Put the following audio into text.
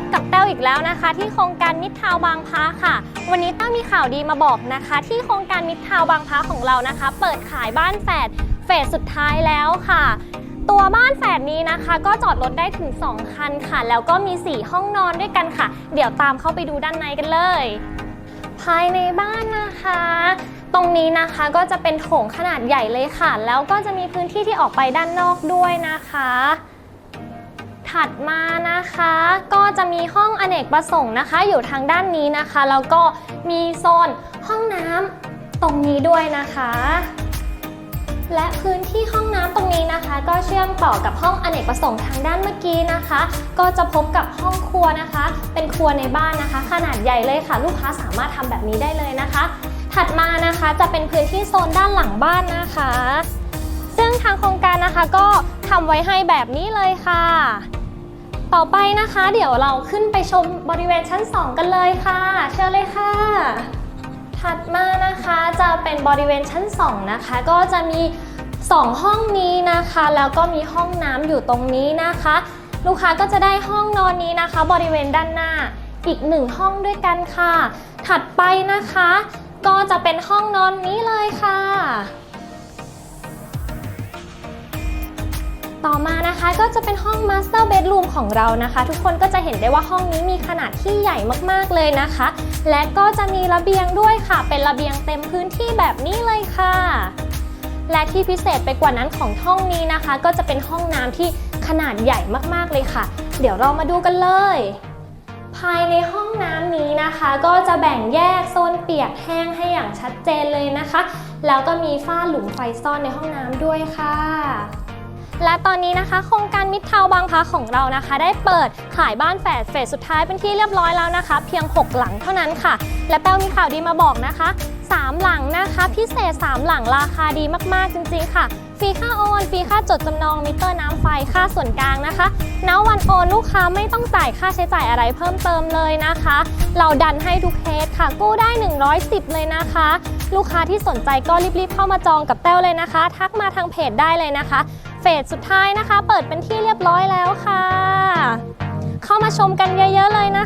บกับแต้วอีกแล้วนะคะ ที่โครงการมิตรทาวบางพระค่ะ วันนี้แต้วมีข่าวดีมาบอกนะคะ ที่โครงการมิตรทาวบางพระของเรานะคะ เปิดขายบ้านแฝดเฟสสุดท้ายแล้วค่ะ ตัวบ้านแฝดนี้นะคะ ก็จอดรถได้ถึง 2 คันค่ะ แล้วก็มี 4 ห้องนอนด้วยกันค่ะ เดี๋ยวตามเข้าไปดูด้านในกันเลย ภายในบ้านนะคะตรงนี้นะคะก็จะเป็นโถงขนาดใหญ่เลยค่ะ แล้วก็จะมีพื้นที่ที่ออกไปด้านนอกด้วยนะคะ ถัดมานะคะ ก็จะมีห้องอเนกประสงค์นะคะ อยู่ทางด้านนี้นะคะ แล้วก็มีโซนห้องน้ำตรงนี้ด้วยนะคะ และพื้นที่ห้องน้ำตรงนี้นะคะ ก็เชื่อมต่อกับห้องอเนกประสงค์ทางด้านเมื่อกี้นะคะ ก็จะพบกับห้องครัวนะคะ เป็นครัวในบ้านนะคะ ขนาดใหญ่เลยค่ะ ลูกค้าสามารถทำแบบนี้ได้เลยนะคะ ถัดมานะคะจะเป็นพื้นที่โซนด้านหลังบ้านนะคะซึ่งทางโครงการนะคะก็ทำไว้ให้แบบนี้เลยค่ะ ต่อไปนะคะ เดี๋ยวเราขึ้นไปชมบริเวณชั้น 2 กันเลยค่ะ เชิญเลยค่ะ ถัดมานะคะจะเป็นบริเวณชั้น 2 นะคะ ก็จะมี 2 ห้องนี้นะคะ แล้วก็มีห้องน้ำอยู่ตรงนี้นะคะ ลูกค้าก็จะได้ห้องนอนนี้นะคะ บริเวณด้านหน้าอีกหนึ่งห้องด้วยกันค่ะ ถัดไปนะคะ ก็จะเป็นห้องนอนนี้เลยค่ะ ต่อมา นะคะก็จะเป็นห้อง Master Bedroom ของเรานะคะ ทุกคนก็จะเห็นได้ว่าห้องนี้มีขนาดที่ใหญ่มากๆเลยนะคะ และก็จะมีระเบียงด้วยค่ะ เป็นระเบียงเต็มพื้นที่แบบนี้เลยค่ะ และที่พิเศษไปกว่านั้นของห้องนี้นะคะ ก็จะเป็นห้องน้ำที่ขนาดใหญ่มากๆเลยค่ะ เดี๋ยวเรามาดูกันเลย ภายในห้องน้ำนี้นะคะ ก็จะแบ่งแยกโซนเปียกแห้งให้อย่างชัดเจนเลยนะคะ แล้วก็มีฝ้าหลุมไฟซ่อนในห้องน้ำด้วยค่ะ และตอนนี้นะคะโครงการมิตรทาวบางพระของเรานะคะ ได้เปิดขายบ้านแฝดเฟสสุดท้ายเป็นที่เรียบร้อยแล้วนะคะ เพียง 6 หลังเท่านั้นค่ะ และแป้วมีข่าวดีมาบอกนะคะ 3 หลังนะคะ พิเศษ 3 หลังราคาดีมากๆจริง ๆ ค่ะฟรีค่าโอนฟรีค่าจดจำนองมิเตอร์น้ำไฟค่าส่วนกลางนะคะณวันโอนลูกค้าไม่ต้องจ่ายค่าใช้จ่ายอะไรเพิ่มเติมเลยนะคะ เราดันให้ทุกเคสค่ะ กู้ได้ 110 เลยนะคะ ลูกค้าที่สนใจก็รีบๆเข้ามาจองกับแต้วเลยนะคะ ทักมาทางเพจได้เลยนะคะ ฟสสุดท้ายนะคะ เปิดเป็นที่เรียบร้อยแล้วค่ะ เข้ามาชมกันเยอะๆเลยนะคะ